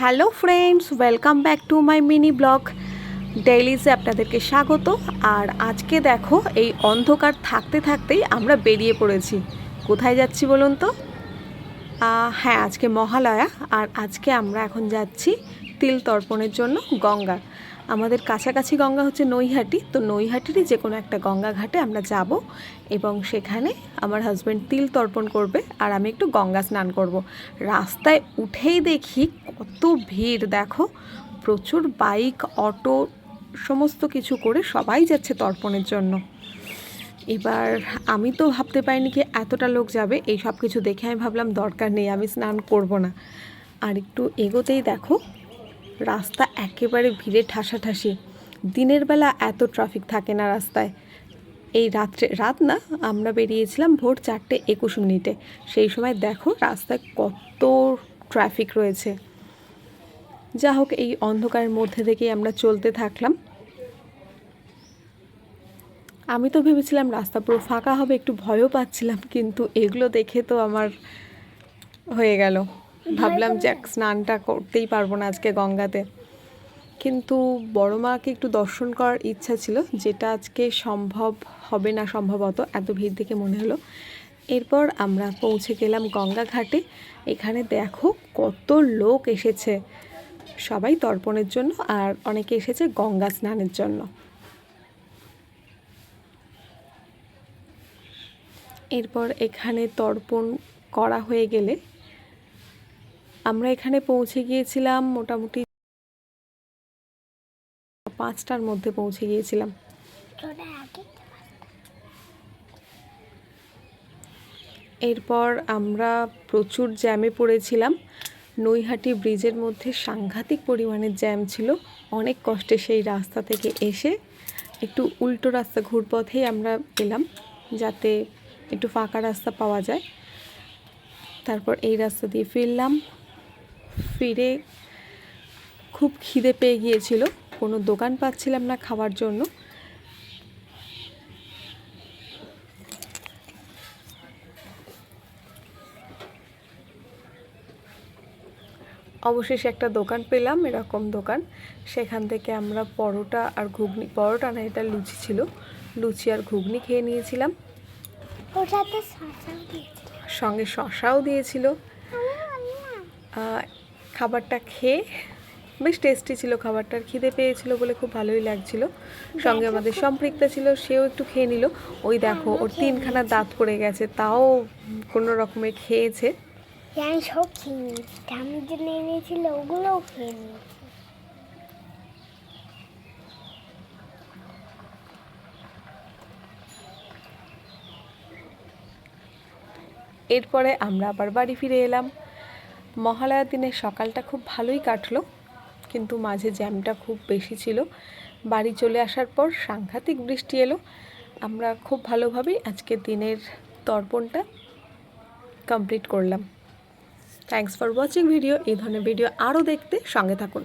Hello friends, welcome back to my mini blog. ডেইলিজে আপনাদেরকে স্বাগত। আর আজকে দেখো, এই অন্ধকার থাকতে থাকতেই আমরা বেরিয়ে পড়েছি। কোথায় যাচ্ছি বলুন তো? হ্যাঁ আজকে মহালয়া। আর আজকে আমরা এখন যাচ্ছি তিল তর্পণের জন্য গঙ্গা আমাদের কাছাকাছি গঙ্গা হচ্ছে নৈহাটি, তো নৈহাটিরই যে কোনো একটা গঙ্গা ঘাটে আমরা যাব এবং সেখানে আমার হাজব্যান্ড তিল তর্পণ করবে আর আমি একটু গঙ্গা স্নান করব। রাস্তায় উঠেই দেখি কত ভিড়, দেখো প্রচুর বাইক অটো সমস্ত কিছু করে সবাই যাচ্ছে তর্পণের জন্য। এবার আমি তো ভাবতে পারিনি কি এতটা লোক যাবে, এই সব কিছু দেখে আমি ভাবলাম দরকার নেই, আমি স্নান করব না। আর একটু এগোতেই দেখো রাস্তা একেবারে ভিড়ে ঠাসাঠাসি। দিনের বেলা এত ট্রাফিক থাকে না রাস্তায়। এই রাত্রে, রাত না, আমরা বেরিয়েছিলাম ভোর চারটে একুশ মিনিটে। সেই সময় দেখো রাস্তায় কত ট্রাফিক রয়েছে। যা হোক, এই অন্ধকারের মধ্যে থেকেই আমরা চলতে থাকলাম। আমি তো ভেবেছিলাম রাস্তা পুরো ফাঁকা হবে, একটু ভয়ও পাচ্ছিলাম, কিন্তু এগুলো দেখে তো আমার হয়ে গেল। ভাবলাম যে স্নানটা করতেই পারব না আজকে গঙ্গাতে। কিন্তু বড় মাকে একটু দর্শন করার ইচ্ছা ছিল যেটা আজকে সম্ভব হবে না সম্ভবত এত ভিড় দেখে মনে হলো। এরপর আমরা পৌঁছে গেলাম গঙ্গা ঘাটে। এখানে দেখো কত লোক এসেছে সবাই তর্পণের জন্য আর অনেকে এসেছে গঙ্গা স্নানের জন্য। এরপর এখানে তর্পণ করা হয়ে গেলে আমরা এখানে পৌঁছে গিয়েছিলাম মোটামুটি পাঁচটার মধ্যে পৌঁছে গিয়েছিলাম। এরপর আমরা প্রচুর জ্যামে পড়েছিলাম। নৈহাটি ব্রিজের মধ্যে সাংঘাতিক পরিমাণের জ্যাম ছিল। অনেক কষ্টে সেই রাস্তা থেকে এসে একটু উল্টো রাস্তা ঘুরপথেই আমরা এলাম যাতে একটু ফাঁকা রাস্তা পাওয়া যায়। তারপর এই রাস্তা দিয়ে ফিরলাম। ফিরে খুব খিদে পেয়ে গিয়েছিল। কোনো দোকান পাচ্ছিলাম না খাওয়ার জন্য। অবশেষে একটা দোকান পেলাম এরকম দোকান। সেখান থেকে আমরা পরোটা আর ঘুগনি পরোটা না এটা লুচি ছিল। লুচি আর ঘুগনি খেয়ে নিয়েছিলাম। সঙ্গে শশাও দিয়েছিল। খাবারটা খেয়ে বেশ টেস্টি ছিল খাবারটার খিদে পেয়েছিল বলে খুব ভালোই লাগছিল। সঙ্গে আমাদের সম্পৃক্তা ছিল সেও একটু খেয়ে নিল। ওই দেখো ওর তিনখানা দাঁত পড়ে গেছে তাও কোনো রকমে খেয়েছে। আমি সব খেয়ে নিয়েছি? আমি যে নিয়ে নিয়েছিল ওগুলোও খেয়ে নিয়েছি। এরপরে আমরা আবার বাড়ি ফিরে এলাম। মহালয়ার দিনে সকালটা খুব ভালোই কাটলো, কিন্তু মাঝে জ্যামটা খুব বেশি ছিল। বাড়ি চলে আসার পর সাংঘাতিক বৃষ্টি এলো। আমরা খুব ভালোভাবেই আজকে দিনের তর্পণটা কমপ্লিট করলাম। থ্যাংকস ফর ওয়াচিং ভিডিও এই ধরনের ভিডিও আরও দেখতে সঙ্গে থাকুন।